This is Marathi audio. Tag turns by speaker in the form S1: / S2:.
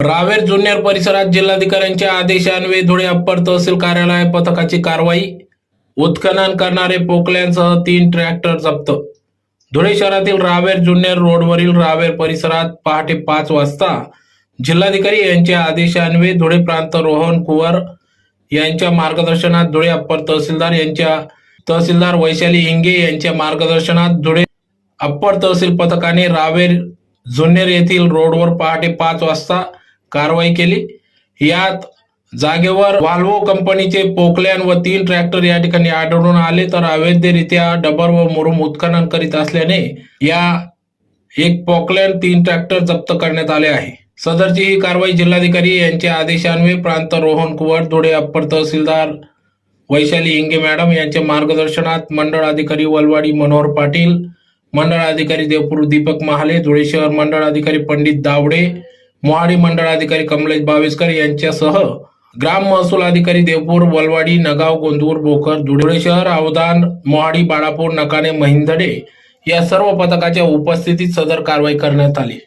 S1: रावेर जुन्नर परिसरात जिल्हाधिकाऱ्यांच्या आदेशान्वये धुळे अप्पर तहसील कार्यालय पथकाची कारवाई उत्खनन करणारे पोकल्यांसह तीन ट्रॅक्टर जप्त. धुळे शहरातील रावेर जुन्नर रोडवरील रावेर परिसरात पहाटे पाच वाजता जिल्हाधिकारी यांच्या आदेशान्वये धुळे प्रांत रोहन कुवर यांच्या मार्गदर्शनात धुळे अप्पर तहसीलदार यांच्या तहसीलदार वैशाली हिंगे यांच्या मार्गदर्शनात धुळे अप्पर तहसील पथकाने रावेर जुन्नर येथील रोडवर पहाटे पाच वाजता कारवाई केली. यात जागेवर वाल्वो कंपनीचे पोकलॅन व तीन ट्रॅक्टर या ठिकाणी आढळून आले. तर अवैधरित्या डबर व मुरुम उत्खनन करीत असल्याने या एक पोकलॅन तीन ट्रॅक्टर जप्त करण्यात आले आहे. सदरची ही कारवाई जिल्हाधिकारी यांच्या आदेशान्वये प्रांत रोहन कुवर धुळे अप्पर तहसीलदार वैशाली इंगे मॅडम यांच्या मार्गदर्शनात मंडळ अधिकारी वलवाडी मनोहर पाटील मंडळ अधिकारी देवपूर दीपक महाले धुळे शहर मंडळ अधिकारी पंडित दावडे मोहाडी मंडळ अधिकारी कमलेश बावेसकर यांच्यासह ग्राम महसूल अधिकारी देवपूर वलवाडी नगाव गोंदूर भोकर धुळे शहर अवधान मोहाडी बाळापूर नकाने महिंदडे या सर्व पथकाच्या उपस्थितीत सदर कारवाई करण्यात आली.